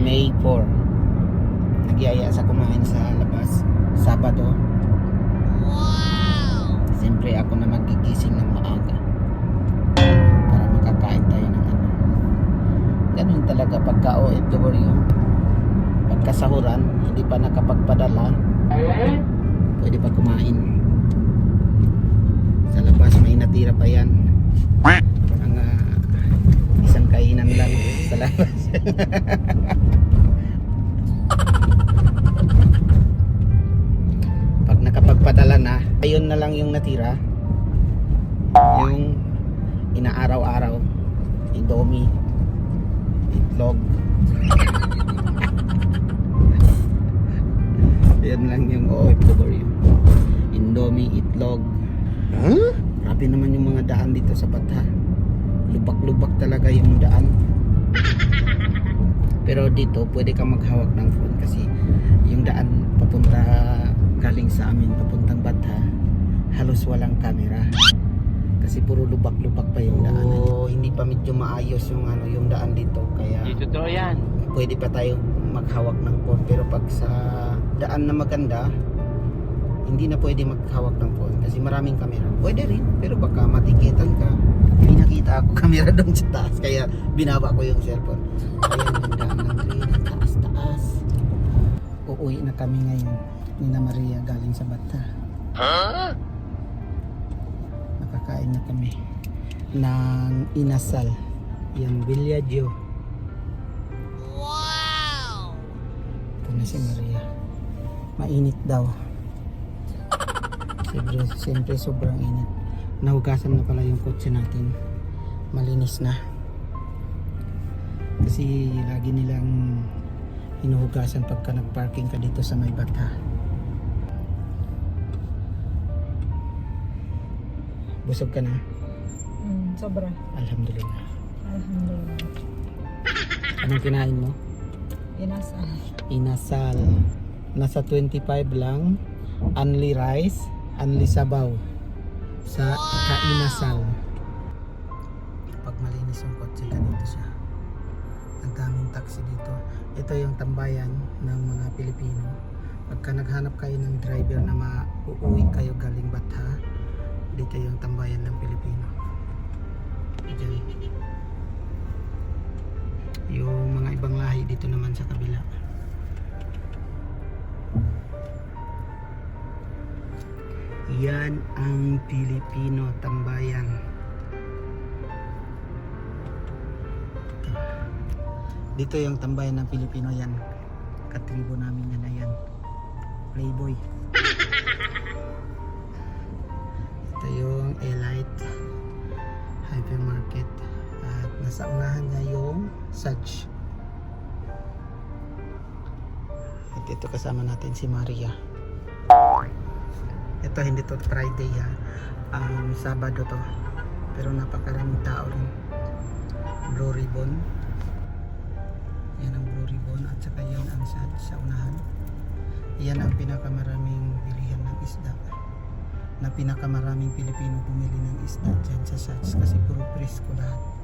May 4. Nagyaya sa kumain sa labas. Sabado. Wow! Siyempre ako na magigising ng maaga. Para makakain tayo ng ano. Ganun talaga pagka OFW. Pagka sahuran, hindi pa nakapagpadala. Pwede pa kumain. Sa labas may natira pa yan. Mga isang kainan lang sa labas. nakapagpadala na, ayun na lang yung natira. Yung inaaraw-araw. Indomie. Itlog. Yan lang yung OFW. Indomie, itlog. Huh? Grabe naman yung mga daan dito sa Batha. Lubak-lubak talaga yung daan. Pero dito, pwede kang maghawak ng phone kasi yung daan galing sa amin, papuntang Batha, halos walang camera. Kasi puro lubak-lubak pa yung daan. Oh, hindi pa medyo maayos yung ano yung daan dito kaya Di totoo yan. pwede pa tayo maghawak ng phone pero pag sa daan na maganda hindi na pwede maghawak ng phone kasi maraming kamera pwede rin pero baka matikitan ka may nakita ako kamera doon sa taas kaya binaba ko yung cellphone ayan yung daan ng train ang taas taas uuwi na kami ngayon ni na Maria galing sa Bata Huh? nakakain na kami ng inasal yung Villaggio Ito na si Maria. Mainit daw. Siyempre, siyempre sobrang init. Nahugasan na pala yung kotse natin. Malinis na. Kasi lagi nilang hinuhugasan pagka nagparking ka dito sa may bata. Busog ka na? Mm, sobra. Alhamdulillah. Alhamdulillah. Anong kinain mo? Inasal. Inasal. Nasa 25 lang. Only rice, only sabaw. Sa kainasal. Pag malinis yung kotse ka dito siya. Ang daming taxi dito. Ito yung tambayan ng mga Pilipino. Pagka naghanap kayo ng driver na mauuwi kayo galing Batha, dito yung tambayan ng Pilipino. Diyan. Yung mga ibang lahi dito naman sa kabila. Yan ang Pilipino tambayan. Ito. Dito yung tambayan ng Pilipino yan. Katribo namin yan na yan. Playboy. Nasa unahan niya yung Saj. At ito kasama natin si Maria. Ito hindi to Friday ha. Um, Sabado to. Pero napakaraming tao rin. Blue ribbon. Yan ang blue ribbon at saka yan ang sa, sa unahan. Yan ang pinakamaraming bilihan ng isda. Na pinakamaraming Pilipino bumili ng isda dyan sa Sats kasi puro presko lahat.